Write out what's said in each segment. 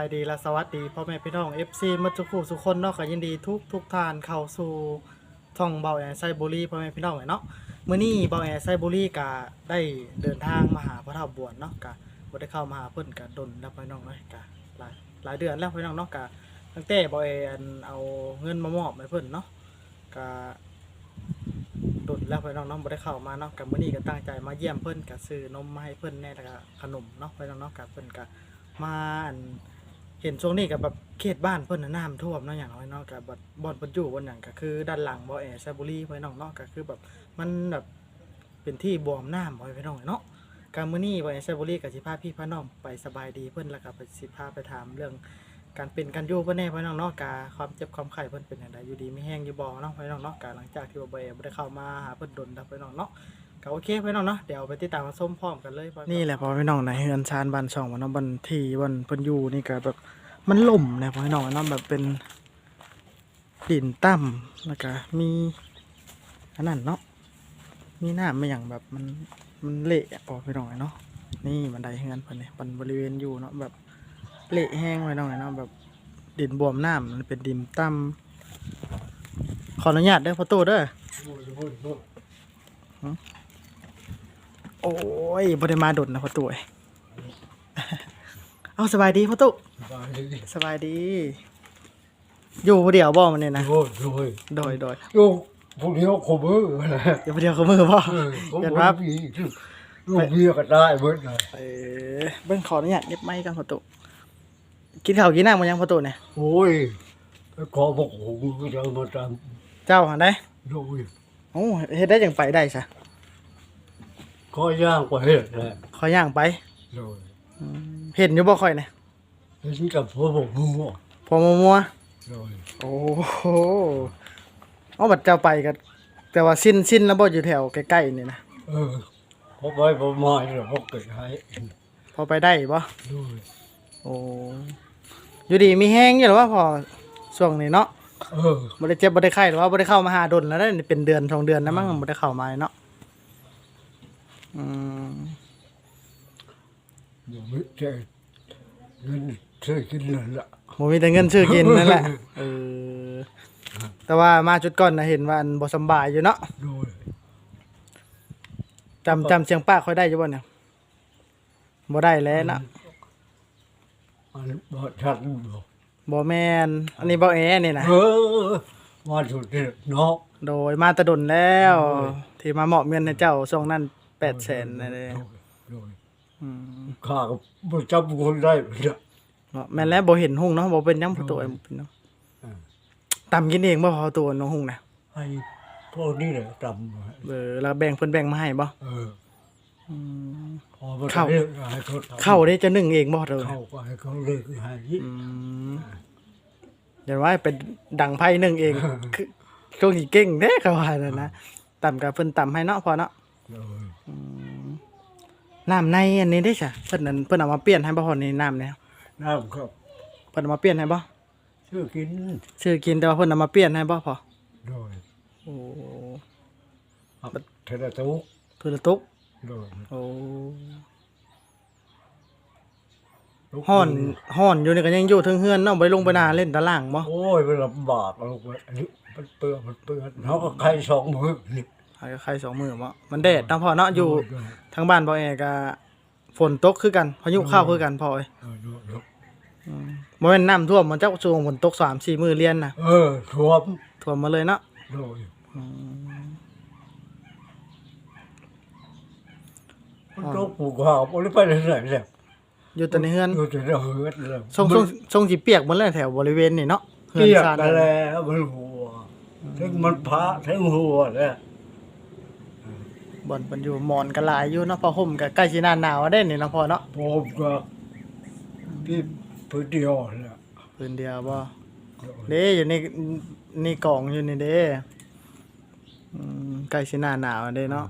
ายดีและสวัสดีพ่อแม่พี่น้อง FC มาทุกคู่ทุกคนเนาะก็ยินดีทุกทุกท่านเข้าสู่ท่องเบาแอร์ไซบุรีพ่อแม่พี่น้องเนาะมื้อนี้เบาแอร์ไซบุรีก็ได้เดินทางมาหาพระเฒ่าบวนเนาะก็บ่ได้เข้ามาหาเพิ่นก็ดนแล้วพี่น้องเอ้ยก็หลายหลายเดือนแล้วพี่น้องเนาะก็ตั้งแต่เบาแอร์อันเอาเงินมามอบให้เพิ่นเนาะก็ดนแล้วพี่น้องเนาะบ่ได้เข้ามาเนาะก็มื้อนี้ก็ตั้งใจมาเยี่ยมเพิ่นก็ซื้อนมมาให้เพิ่นแน่แล้วก็ขนมเนาะพี่น้องเนาะก็เพิ่นก็มาอัน เห็นช่วงนี้กับแบบเขตบ้านเพิ่นน่ะน้ำท่วมเนาะอย่างน้อยเนาะกับบ่บ่อนเพิ่นอยู่บนหยังก็คือด้านหลังบ่อแอร์ไซบุรีไว้น้องเนาะก็คือแบบมันแบบเป็นที่บวมน้ำบ่ไว้น้องเนาะการมื้อนี้บ่อแอร์ไซบุรีก็สิพาพี่พาน้องไปสบายดีเพิ่นแล้วก็ไปสิพาไปถามเรื่องการเป็นการอยู่เพิ่นแน่ไว้น้องเนาะกาความเจ็บความไข้เพิ่นเป็นจังไดอยู่ดีมีแห้งอยู่บ่เนาะไว้น้องเนาะกาหลังจากที่ว่าบ่แอร์บ่ได้เข้ามาหาเพิ่นดนดับไว้น้องเนาะก็โอเคพี่น้องเนาะเดี๋ยวไปติดตามมาส้มพร้อมกันเลยนี่แหละพอพี่น้องในเฮือนชานบ้านช่องวันเนาะบันที่วันเพิ่นอยู่นี่ก็แบบ มันล่มนะพี่น้องเนาะแบบเป็นดินต่ำแล้วก็มีอันนั้นเนาะมีหน้ำไม่อย่างแบบมันมันเละอะพอพี่น้องเนาะนี่บันไดเฮือนเพิ่นนี่บันบริเวณอยู่เนาะแบบเละแห้งพี่น้องเนาะแบบดินบวมน้ำมันเป็นดินต่ำขออนุญาตเด้อพ่อตู้เด้อโอ้ยบริมาดดนะพ่อตู่ เอ้ยเอาสบายดีพ่อตู่สบายดี อยู่ผู้เดียวบ่มันเนี่ยนะโอ้ยโอ้ยโดยโดยโยกพวกนี้เขาขมือนะอยู่ผู้เดียวเขามือบ่เออเขาเห็นบว่าอกพี่ลูกพี่ก็ได้เบิดเลยเออเบิ่งขออนุญาตเน็บไม้กันพ่อตู่กินข้าวกินน้ำมายังพ่อตู่เนี่ยโอ้ยไปขอบอกหงก็จะมาตามเจ้าหันได้โอ้ยโอ้เฮ็ดได้จังไปได้ซะขอย่างไปเฮ็ดแหละขอย่างไปโดยอืม เห็นอยู่บ่ค่อยเนี่ยเห็นกับพ่อบอกมัวพอมัวโดยๆโอ้โหเอาบัดเจ้าไปก็แต่ว่าสิ้นสิ้นแล้วบ่อยู่แถวใกล้ๆนี่นะเออพอไปพอมาแล้วเขาเกิดให้พอไปได้บ่โดยโอ้อยู่ดีมีแห้งอยู่หรอว่าพอช่วงนี้เนาะเออบ่ได้เจ็บบ่ได้ไข้หรือว่าบ่ได้เข้ามาหาดนแล้วได้เป็นเดือนสองเดือนแล้วมั้งบ่ได้เข้ามาเนาะอืม เดี๋ยวไม่ใช่เงินซื้อกินเลยละบ่มีแต่เงินซื้อกินนั่นแหละเออแต่ว่ามาจุดก่อนนะเห็นว่าอันบ่สำบายอยู่เนาะโดยจำจำเสียงป้าค่อยได้อยู่บ่เนี่ยบ่ได้แล้วเนาะอันบ่ทันบ่บ่แม่นอันนี้บ่แอนี่นะเออมาสุดเนี่ยเนาะโดยมาแตะดนแล้วโอ้ยที่มาเหมาะเงินให้เจ้าช่วงนั้น800,000นั่นเด้โดยอืม ข้าก็บ่จำคนได้เลยนะเนาะแม่นแล้วบ่เห็นหุ่งเนาะบ่เป็นหยังผู้ตัวเองเป็นเนาะอืมให้พวกนี้แหละจำไว้เออแล้วแบ่งเพิ่นแบ่งมาให้บ่เอออืมพอมาเข้าเรียกให้เขาทำเข้าได้จะนึ่งเองบ่เด้อเข้าก็ให้เขาเลิกให้อืมอย่าว่าเป็นดังไพ่นึ่งเองคือช่วงนี้เก่งเด้เขาว่านั่นนะต่ำกับเพิ่นต่ำให้เนาะพอเนาะเลย น้ำในอันนี้ได้จ้ะเพิ่นนั่นเพิ่นเอามาเปลี่ยนให้บ่พอนี่น้ำเนี่ยน้ำครับเพิ่นเอามาเปลี่ยนให้บ่ชื่อกินชื่อกินแต่ว่าเพิ่นเอามาเปลี่ยนให้บ่พอโดยโอ้เทระตุกเพิ่นละตุกโดยโอ้ตุกฮ้อนฮ้อนอยู่นี่ก็ยังอยู่เทึงเฮือนเนาะบ่ได้ลงไปนาเล่นตารางบ่โอ้ยมันลำบากลูกอันนี้มันเปื้อนมันเปื้อนเขาก็ใครสองมือนี่ใครใครสองมือบ่มันแดดเนาะพอเนาะอยู่โดย ทางบ้านบ่แอก็ฝนตกคือกันพายุเข้าคือกันพอเอ้ยโดยโดยโดยบ่แม่นน้ำท่วมมันจักช่วงฝนตก3-4มื้อเรียนน่ะเออท่วมท่วมมาเลยเนาะโดยมันตกปลูกข้าวบ่ได้ไปไหนเลยอยู่แต่ในเฮือนอยู่แต่ในเฮือนเลยทรงทรงทรงสิเปียกหมดเลยแถวบริเวณนี่เนาะเฮือนเปียกซานกันแล้วมันหัวถึงมันพระถึงหัวเนี่ย บ่อนมันอยู่หมอนก็หลายอยู่เนาะพอห่มก็ใกล้สิหน้าหนาวได้นี่เนาะพอเนาะผมก็พี่พื้นเดียวเนี่ยพื้นเดียวบ่เด้อยู่ในนี่กล่องอยู่นี่เด้อืมใกล้สิหน้าหนาวเด้เนาะ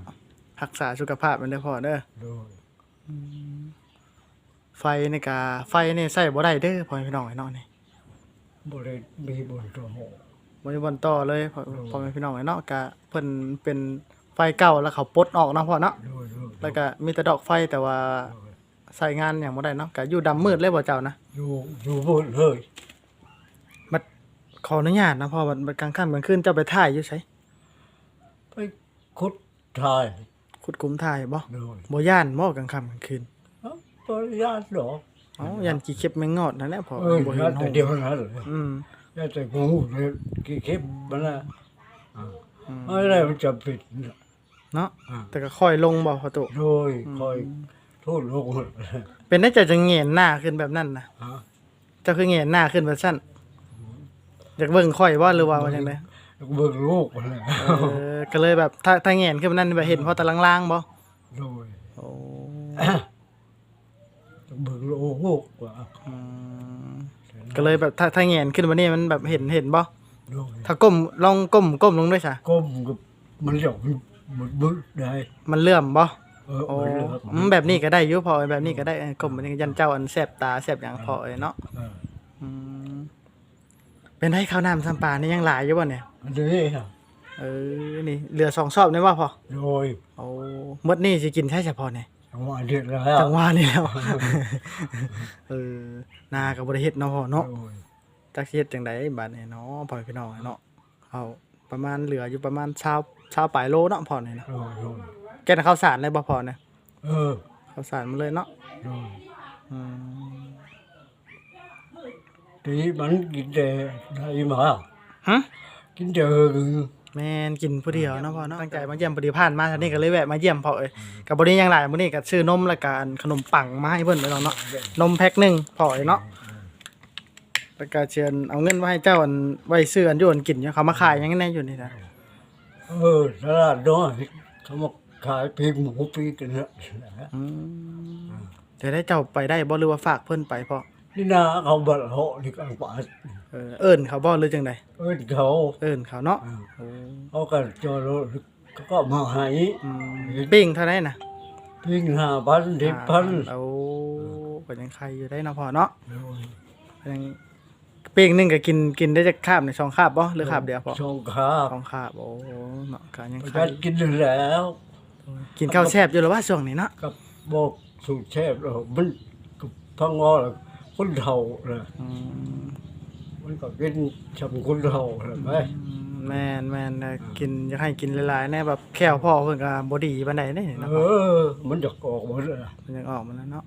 รักษาสุขภาพมันเด้อพอเด้อ โดยไฟนี่ก็ไฟนี่ใช้บ่ได้เด้อพ่อพี่น้องไอ้น้องนี่บริมีบนตัวหอบ่มีบ่อนต่อเลยพ่อพ่อแม่พี่น้องไอ้เนาะก็เพิ่นเป็น ไฟเก่าแล้วเขาปลดออกเนาะพ่อเนาะโดยโดยแล้วก็มีแต่ดอกไฟแต่ว่าใส่งานหยังบ่ได้เนาะก็อยู่ดำมืดเลยบ่เจ้านะอยู่อยู่บนเลยขออนุญาตนะพ่อบัดบัดกลางค่ำกลางคืนเจ้าไปถ่ายอยู่ไสไปคุดทายขุดกลุ่มถ่ายบ่เลยบ่ย่านบ่กลางค่ำกลางคืนเอ้าปริญาตหรอเอ้ายันกี่เข็บแมงงอดนั่นแหละพ่อเออบ่ญาเห็นติห้องเดียวนั้นเลย อืมญาติงูเลยกี่คลิปมันละอ่าอืมอะไรมันจะปิดน่ะ เนาะอ่า แต่ก็ค่อยลงบ่พ่อตุโดยคอยทูดลงเลยเป็นได้เจ้าจะเงยหน้าขึ้นแบบนั้นนะฮะเจ้าคือเงยหน้าขึ้นแบบสั้นอยากเบิ่งค่อยบ่หรือว่าว่าจังไดเบิ่งลูกมันเลยเออก็เลยแบบถ้าถ้าเงยขึ้นแบบนั้นแบบเห็นพอตะล่างๆบ่โดยโอ้เบิ่งลูกว่าอืมก็เลยแบบถ้าถ้าเงยขึ้นมานี่มันแบบเห็นเห็นบ่โดยถ้าก้มลองก้มก้มลงด้วยซะก้มกับมันหยอ กมันบึ้ได้มันเลื่อมบ่เออโอ้มันเลือกอืมแบบนี้ก็ได้อยู่พอแบบนี้ก็ได้เออก้มมันยันเจ้าอันแสบตาแสบหยังพอเลยเนาะเอออืมเป็นให้ข้าวน้ำซ้ำปลานี่ยังหลายอยู่บ่เนี่ยอันนี้อะเออ นี่เหลือสองซอบนี่ว่าพอโดยโอ้หมดนี่สิกินใช่เฉพาะเนี่ยจังหวะเด็ดแล้วจังหวะนี่แล้วเออนากับบริเฮ็ดเนาะพ่อเนาะ โดยจักสิเฮ็ดจังไดบัดนี้เนาะพ่อพี่น้องเนาะเอาประมาณเหลืออยู่ประมาณ20 20ปลายโลเนาะพ่อนี่เนาะโดยโดยแกน่ะข้าวสารเลยบ่พ่อเนี่ยเออข้าวสารมาเลยเนาะโดยอืมทีมันกินแต่ได้มาฮะกินเจอคือแม่นกินผู้เดียวเนาะพ่อเนาะตั้งใจมาเยี่ยมพอดีผ่านมาท่านี้ก็เลยแวะมาเยี่ยมพ่อเอ้ยก็บ่ได้หยังหลายมื้อนี้ก็ซื้อนมแล้วก็อันขนมปังมาให้เพิ่นไว้แล้วเนาะนมแพ็คหนึงพ่อเอ้ยเนาะแล้วก็เชิญเอาเงินมาให้เจ้าอันไว้ซื้ออันอยู่อันกินเนี่ยเขามาขายหยังไงอยู่นี่นะ เออตลาดน้อยเขามาขายปีกหมูปีกกันเนี่ยอืมจะได้เจ้าไปได้บ่หรือว่าฝากเพิ่นไปพ่อนี่นาเขาบัดเหาะนี่กลางป่าเออเอิ้นเขาบ่หรือจังไดเอิ้นเขาเอิ้นเขาเนาะโอ้เขาก็จอดรถเขาก็มาใหายอืมปิ้งเท่าไหร่น่ะปิ้งห้าพันสิบพันเอาก็ยังใครอยู่ได้เนาะพ่อเนาะก็ยัง ปิ้งหนึงก็กินกินได้จักคาบในสองคาบบ่หรือคาบเดียวพอช่องขาสองคาบโอ้เนาะก็ยังประใครกันกินแล้วกินข้าวแซ่บอยู่แล้วว่าช่วงนี้เนาะกับบอกสูตรแช่บแล้วมันกับพังงอแล้วคนเฒ่าเลยอืมมันก็กินชำคนเฒ่าเลยไปแม่นแม่นนะกินอยากให้กินหลายๆแน่แบบแค่วพ่อเพิ่นก็บ่ดีปานใดเด้เนาะเออ มันจะออกหมดเลยมันยังออกมาแล้วเนาะ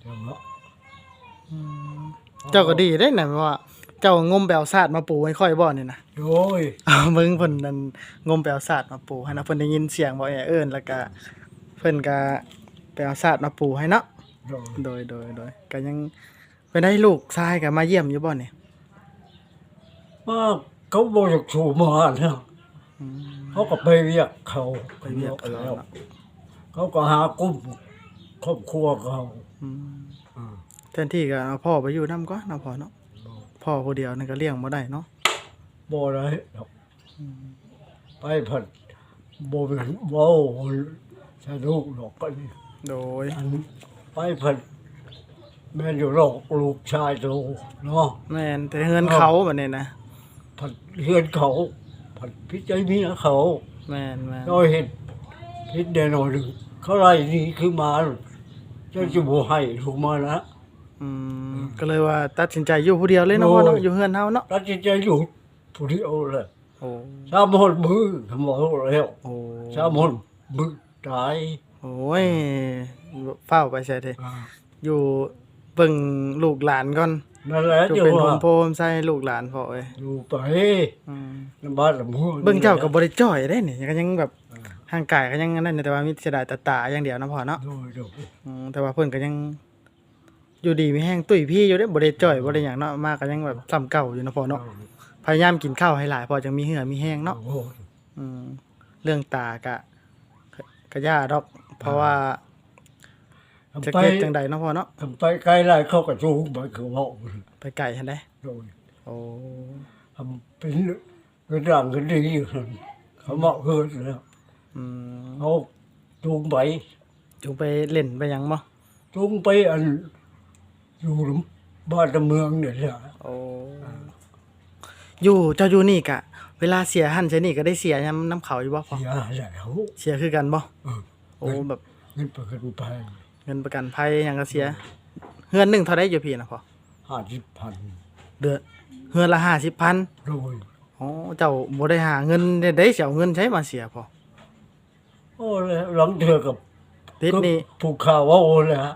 เจ้าเนาะ เจ้าก็ดีได้นะว่า เจ้างมแปลวศาสตร์มาปลูกให้ค่อยบ่นี่นะโดยเอามึงเพิ่นนั่นงมแปลวศาสตร์มาปลูกให้นะเพิ่นได้ยินเสียงบ่แอเอิ้นแล้วก็เพิ่นก็แปลวศาสตร์มาปลูกให้เนาะโดยโดยโดยโดยก็ยังเป็นได้ลูกชายก็มาเยี่ยมอยู่บ่นี่มาเขาบอกจากสูมาเนี่ยอืมเขาก็ไปเรียกเขาไปเรียกเขาแล้วเนาะเขาก็หากลุ่มครอบครัวเขาอืมอ่า แทนที่ก็เอาพ่อไปอยู่นํก็เนาะพ่อเนาะพ่อผู้เดียวนั่นก็เลี้ยงบ่ได้เนาะบ่ได้ดอกไปผัดบ่เป็นเว้าสนุกดอกกันนี่โดยอันไปผัดแม่นอยู่โลกลูกชายโตเนาะแม่นแต่เงินเขาบัดนี้นะผัดเฮือนเขาผัดพิจัยเมียเขาแม่นแม่นเราเห็นพิษแน่นอนหนึ่งเขาไล่หนี่คือมาเจ้าจะบ่ให้ถูกมานะ อืมก็เลยว่าตัดสินใจอยู่ผู้เดียวเลยเนาะพ่อเนาะอยู่เฮือนเฮาเนาะตัดสินใจอยู่ผู้เดียวเลยโอ้สามหนมือทำบอกแล้วโอ้สามหนมือตายโอ้ยเฝ้าไปใช่เถอะอ่าอยู่เบิ่งลูกหลานก่อนนั่นแหละอยู่จะเป็นโฮว่ามโพมใส่ลูกหลานพ่อเอ้ยอยู่ไปอืมลำบ้านลำห้วยเบิ่งเจ้าก็บ่ได้จ้อยได้นี่ก็ยังแบบห่างกายก็ยังอันนั้นอยู่แต่ว่ามีเสียดายตาตาอย่างเดียวนะพ่อเนาะโดยโดยอืมแต่ว่าเพิ่นก็ยัง อยู่ดีมีแห้งตุ้ยพี่อยู่เด้บ่ได้จ้อยบ่ได้หยังเนาะมากก็ยังแบบซ้ำเก่าอยู่นะพ่อเนาะพยายามกินข้าวให้หลายพอจังมีเหือมีแห้งเนาะโอ้ยอืมเรื่องตากะกะย่าดอก เพราะว่าจะทำไปเก็บจังใดเนาะพ่อเนาะทำไปไกลไรเขาก็จูงไปคือเว่าไปไก่ทันได้โดยโอ้ทำเป็นกระดังกระดีอยู่นั่นเขาเหมาะเกินแล้วอืมเขาจูงไปจุงไปเล่นไปหยังบ่จูงไปอัน อยู่บ้านเมืองเนี่ยแหละโอ้อยู่เจ้าอยู่นี่กะ เวลาเสียหันใช่นี่ก็ได้เสียยำน้ำเขาอยู่บ่พ่อเสียแล้วเสียคือกันบ่เออโอ้แบบเงินประกันภัยเงินประกันภัยหยังก็เสียเฮือนหนึงเท่าไดอยู่พี่นะพ่อห้าสิบพันเดือนเฮือนละ50,000โดยอ๋อเจ้าบ่ได้หาเงินได้ได้สิเอาเงินใช้มาเสียพ่อโอ้แล้วหลังเถือกับติดหนี่ผู้ข่าวว่าโอ้เลยฮะ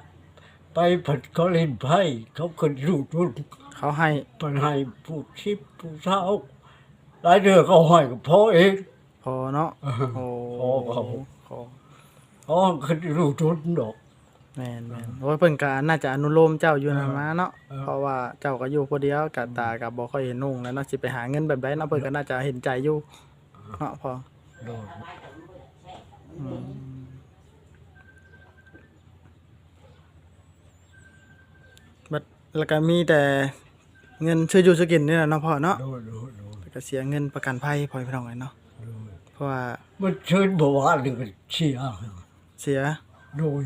ไปผัดเขาเล่นไพ่เขาก็รูดรุ่นเขาให้ปัญหาผู้ชิปผู้เช้าหลายเดือนก็ห้อยกับพ่อเองพอเนาะเออโอ้พอเขาพออ๋อคือรูดรุ่นดอกแม่นแม่นโอ้ยเพิ่นก็น่าจะอนุโลมเจ้าอยู่นั่นมาเนาะเออเพราะว่าเจ้าก็อยู่ผู้เดียวกับตากับบ่ค่อยเห็นนุ่งแล้วเนาะสิไปหาเงินแบบใดเนาะเพิ่นก็น่าจะเห็นใจอยู่เนาะพอโดย อืมบัด แล้วก็มีแต่เงินซื้ออยู่ซื้อกินนี่แหละเนาะพ่อเนาะโดยโดยโดยแล้วก็เสียเงินประกันภัยพ่อพี่น้องไงเนาะโดยเพราะว่ามันเชิญบอกว่าหนึ่งก็เชียร์เสียโดย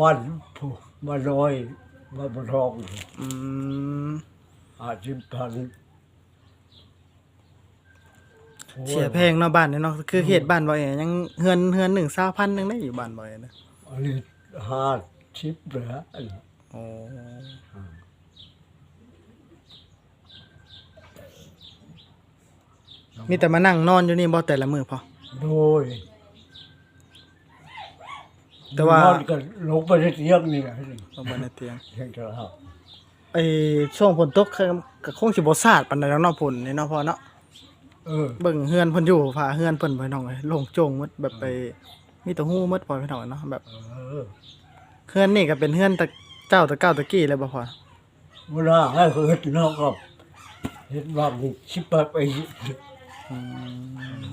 บ้านผู้บ้านน้อยบ้านบนทองอืมอาชีพพันเสียแพงเนาะบ้านเนี่ยเนาะคือเขตบ้านบ่อยยังเฮือนเฮือนหนึ่งเศร้าพันหนึ่งได้อยู่บ้านบ่อยนะอันนี้ห้าชิปเลยฮะอันนี้ โอ้มีแต่มานั่งนอนอยู่นี่บ่แต่ละมือพอ โดยแต่ว่า นอนกันลงไปในเตียงนี่แหละนี่ลงมาในเตียงเตียงจะหลับไอ้ช่วงฝนตกก็คงสิบ่สาดปานใดแล้วเนาะฝนนี่เนาะพอเนาะเออเบิ่งเฮือนเพิ่นอยู่ฝาเฮือนเพิ่นไปน้องเอ้ยโล่งโจ่งหมดแบบไปมีแต่ฮู้หมดพอพี่น้องเนาะแบบ เออเฮือนนี่ก็เป็นเฮือนตะ เจ้าตะเก้าตะกี้เลยบ่พอเวลาให้เฮ็ดนอกกับเฮ็ดบางชิปไปไปอืม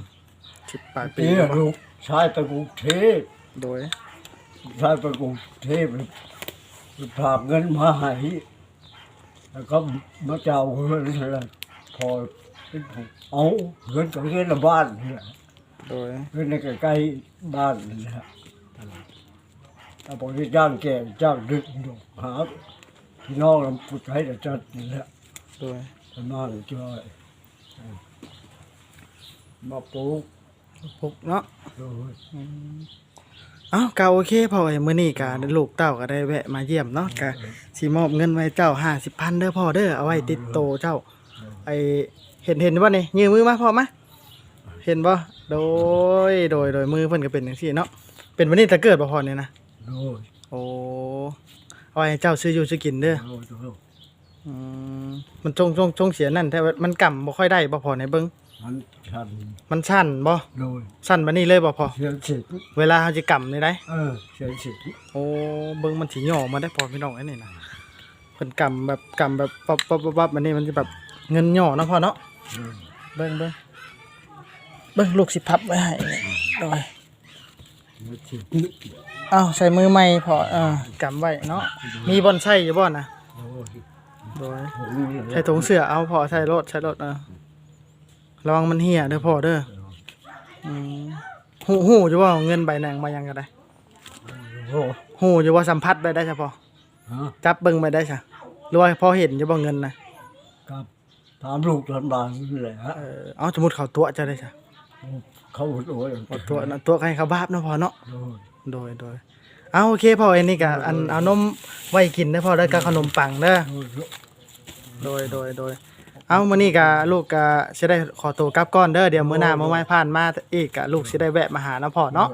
สิบปลายปีปีแล้วบ่ลูกชายไปกรุงเทพโดย ชายไปกรุงเทพฝากเงินมาให้แล้วก็มาเจ้าเงินอะไรพอเอาเงินกับเงินละบ้านนี่แหละโดย เงินในใกล้ๆบ้านนี่แหละ แต่พอที่จ้างแก่จ้างดึกดอกหาพี่น้องลำปุดให้แต่จัดนี่แหละโดยพม่านจ้อยมาปลูกพุกเนาะโดยเอ้าก็โอเคพ่อไอ้มื้อนี้ก็ลูกเต้าก็ได้แวะมาเยี่ยมเนาะก็สิมอบเงินไว้เจ้า50,000เด้อพ่อเด้อเอาไว้ติดโตเจ้า ไอเห็นเห็นบ่นี่ยืมมือมาพ่อมาเห็นบ่โดยโดยโดยมือเพิ่นก็เป็นจังซี่เนาะเป็นวันนี้แต่เกิดบ่พอเนี่ยนะ โดยโอ้เอาให้เจ้าซื้ออยู่ซื้อกินเด้อโดยโดยอืมมันจงจงจงเสียนั่นแต่ว่ามันกำบ่ค่อยได้บ่พอในเบิ่งมันชันมันสั้นบ่โดยสั้นบัดนี้เลยบ่พอเสียงสิเวลาเฮาสิกำนี่ได้ เออเสียงสิโอ้เบิ่งมันสิย่อมาได้พอพี่น้องไอ้นี่นะเพิ่นกำแบบกำแบบปั๊บปั๊บปั๊บปั๊บอันนี้มันจะแบบเงินย่อเนาะพ่อเนาะเออเบิ่งเบิ่งเบิ่งลูกสิพับไว้ให้โดย เสียงสิ อ้าวใช้มือใหม่พอเออกำไว้เนาะมีบอนใช้อยู่บ่นะโดยโดยผมนี่แหละใช้ถุงเสื้อเอาพอใช้รถใช้รถเออระวังมันเหี่ยเด้อพ่อเด้ออืมหูหูอยู่ว่าเงินใบแดงมายังก็ได้โอ้หูอยู่ว่าสัมผัสไปได้เฉพาะฮะจับเบิ่งไปได้ใช่หรือว่าพอเห็นอยู่บ่เงินนะกับถามลูกถามหลานนี่แหละฮะเออเอาสมมุติเขาตัวจะได้ใช่เขาโอ้ยเอาตัวนะตัวให้เขาบาปเนาะพอเนาะ โดยโดยโดยเอาโอเคพ่อไอ้นี่ก็อันเอานมไว้กินได้อพอได้กับขนมปังเด้อ โดยโดยโดยโดยเอามื้อนี้ก็ลูกก็สิได้ขอตัวกลับก่อนเด้อเดี๋ยวมื้อหน้ามื้อไม้ผ่านมาอีกก็ลูกสิได้แวะมาหานะพ่อเนาะ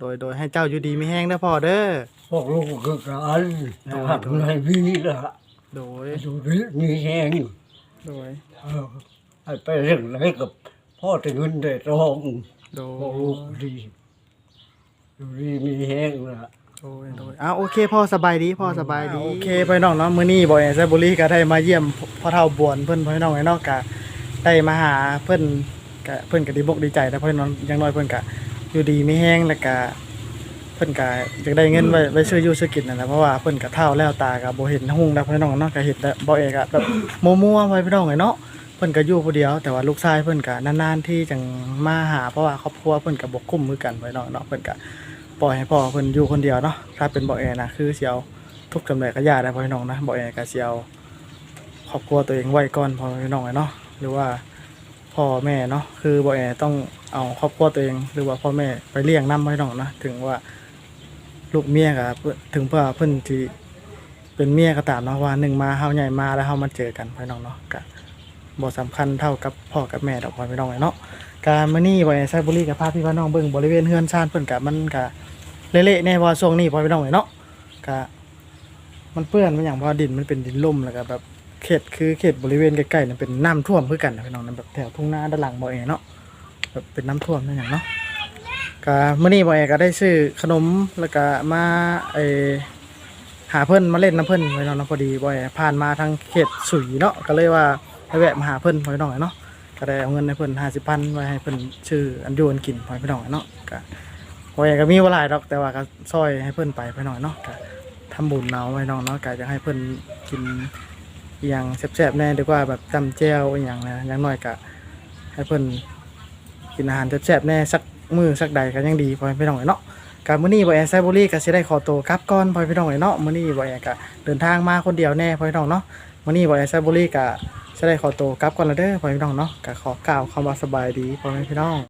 โดยโดยให้เจ้าอยู่ดีมีแห้งเด้อพ่อเด้อ พวกลูกก็การหักในวีละโดยดูดิมีแห้งโดย เออให้ไปเรื่องอะไรกับพ่อแต่เงินได้ทองโดพวกลูย กดี ดูดีมีแห้งละโดยโดยเอาโอเคพ่อสบายดีพ่อสบายดี โอเคไปน้องเนาะมื้อนี้บ่อยไซบุรีก็ได้มาเยี่ยมพ่อเฒ่าบวนเพิ่นพ่อน้องไอ้เนาะก็ได้มาหาเพิ่นก็เพิ่นก็ดีบกดีใจแต่พ่อน้องอย่างน้อยเพิ่นก็อยู่ดีมีแห้งแล้วก็เพิ่นก็อยากได้เงินไว้ไว้ซื้ออยู่ซื้อกินนั่นแหละเพราะว่าเพิ่นก็เฒ่าแล้วตาก็บ่เห็นหุ่งแล้วพี่น้องเนาะก็เห็นแต่บ่เอกอะแบบมัวๆไว้พี่น้องไอ้เนาะเพิ่นก็อยู่ผู้เดียว แต่ว่าลูกชายเพิ่นก็นานๆที่จังมาหาเพราะว่าครอบครัวเพิ่นก็บ่คุ้มมือกันไว้เนาะเนาะเพิ่นก็ปล่อยให้พ่อเพิ่นอยู่คนเดียวเนาะถ้าเป็นบ่เอนะคือเสิเอาทุกจำเลยก็ย่าได้พี่น้องนะบ่เอก็สิเอาครอบครัวตัวเองไว้ก่อนพ่อพี่น้องเนาะหรือว่าพ่อแม่เนาะคือบ่เอต้องเอาครอบครัวตัวเองหรือว่าพ่อแม่ไปเลี้ยงนำพี่น้องนะถึงว่าลูกเมียก็เพิ่นถึงเพื่อเพิ่นสิเป็นเมียก็ตามเนาะว่าหนึ่งมาเฮาใหญ่มาแล้วเฮามาเจอกันพี่น้องเนาะก็บ่ บสำคัญเท่ากับพ่อกับแม่ดอกพี่น้องเนาะการมื้อนี้บ่ไอ้ไซบุรีกับพาพพี่พี่น้องเบิ่งบริเวณเฮือนชานเพิ่นก็มันก็เละๆแน่พราะว่าช่วงนี้พ่อพี่น้องเนาะก็มันเปื้อนมันหยังพราะว่าดินมันเป็นดินลุ่มแล้วก็แบบเขตคือเขตบริเวณใกล้ๆนั่นเป็นน้ำท่วมคือกันนะพี่น้องนั่นแบบแถวทุ่งนาด้านหลังบ่เองเนาะแบบเป็นน้ำท่วมนั่นอย่างเนาะก็มื้อนี้บ่แอก็ได้ซื้อขนมแล้วก็มาไอ หาเพิ่อนมาเล่นน้ำเพิ่อนไว้เนาะเนาพอดีบ่แอผ่านมาทางเขตสุยเนาะก็เลยว่า ให้แวะมาหาเพิ่นไว้หน่อยเนาะก็ได้เอาเงินให้เพิ่น50,000ไว้ให้เพิ่นชื่ออันยูอันกินไว้พี่น้องเนาะก็บ่แอก็มีบ่หลายดอกแต่ว่าก็ซอยให้เพิ่นไปไปหน่อยเนาะก็ทำบุญเอาไว้น้องเนาะก็จะให้เพิ่นกินอย่างแซ่บๆแน่ดีกว่าแบบตำแจ่วอย่างนะอย่างน้อยก็ให้เพิ่นกินอาหารแซ่บๆแน่สักมือสักใดก็ยังดีพอให้พี่น้องเนาะการมื้อนี้บ่แอไซบุรีก็สิได้ขอตัวกลับก่อนพอให้พี่น้องเนาะมื้อนี้บ่แอก็เดินทางมาคนเดียวแน่พอให้พี่น้องเนาะมื้อนี้บ่แอไซบุรีก็ จะได้ขอตัวกลับก่อนและเด้อพอแม่พี่น้องเนาะก็ขอกล่าวคำว่าสบายดีพอให้พี่น้อง